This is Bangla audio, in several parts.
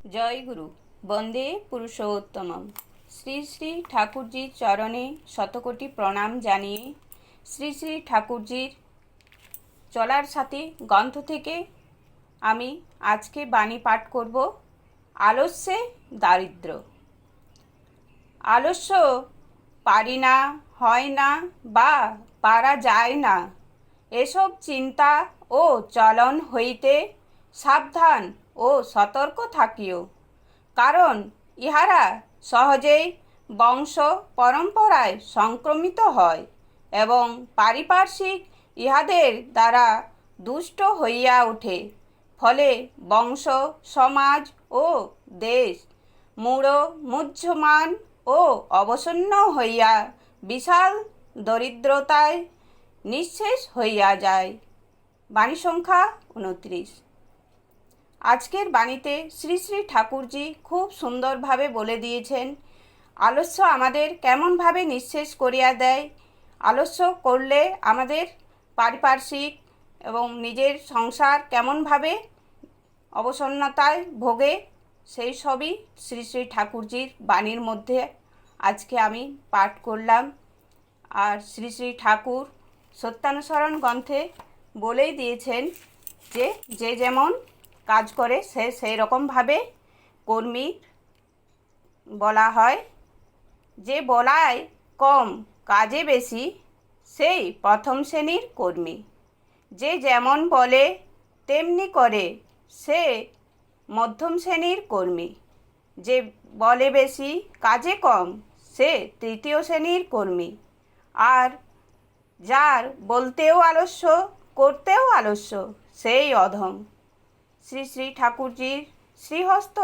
জয় গুরু। বন্দে পুরুষোত্তমম। শ্রী শ্রী ঠাকুরজির চরণে শতকোটি প্রণাম জানিয়ে শ্রী শ্রী ঠাকুরজির চলার সাথে গ্রন্থ থেকে আমি আজকে বাণী পাঠ করব আলস্যে দারিদ্র। আলস্য পারি না, হয় না বা পারা যায় না। এসব চিন্তা ও চলন হইতে সাবধান ও সতর্ক থাকিও। কারণ ইহারা সহজেই বংশ পরম্পরায় সংক্রমিত হয় এবং পারিপার্শ্বিক ইহাদের দ্বারা দুষ্ট হইয়া ওঠে। ফলে বংশ, সমাজ ও দেশ মূঢ়, মুহ্যমান ও অবসন্ন হইয়া বিশাল দরিদ্রতায় নিঃশেষ হইয়া যায়। বাণী সংখ্যা উনত্রিশ। আজকের বাণীতে শ্রী শ্রী ঠাকুরজি খুব সুন্দরভাবে বলে দিয়েছেন, আলস্য আমাদের কেমনভাবে নিঃশেষ করিয়া দেয়? আলস্য করলে আমাদের পারিপার্শ্বিক এবং নিজের সংসার কেমনভাবে অবসন্নতায় ভোগে? সেই সবই শ্রী শ্রী ঠাকুরজির বাণীর মধ্যে আজকে আমি পাঠ করলাম। আর শ্রী শ্রী ঠাকুর সত্যানুসরণ গ্রন্থে বলেই দিয়েছেন যে যে যেমন কাজ করে, সে সেই রকমভাবে কর্মী বলা হয়। যে বলায় কম, কাজে বেশি, সেই প্রথম শ্রেণির কর্মী। যে যেমন বলে, তেমনি করে, সে মধ্যম শ্রেণির কর্মী। যে বলে বেশি, কাজে কম, সে তৃতীয় শ্রেণির কর্মী। আর যার বলতেও আলস্য, করতেও আলস্য, সেই অধম। শ্রী শ্রী ঠাকুরজির শ্রীহস্ত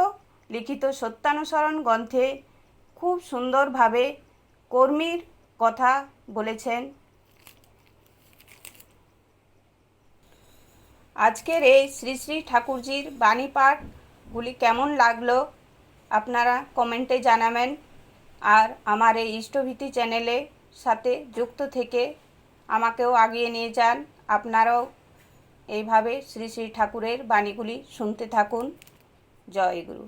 লিখিত সত্যানুসরণ গ্রন্থে খুব সুন্দরভাবে কর্মীর কথা বলেছেন। আজকের এই শ্রী শ্রী ঠাকুরজির বাণী পাঠগুলি কেমন লাগল আপনারা কমেন্টে জানাবেন। আর আমার এই ইষ্টভীতি চ্যানেলে সাথে যুক্ত থেকে আমাকেও আগিয়ে নিয়ে যান। আপনারাও এইভাবে শ্রী শ্রী ঠাকুরের বাণীগুলি শুনতে থাকুন। জয় গুরু।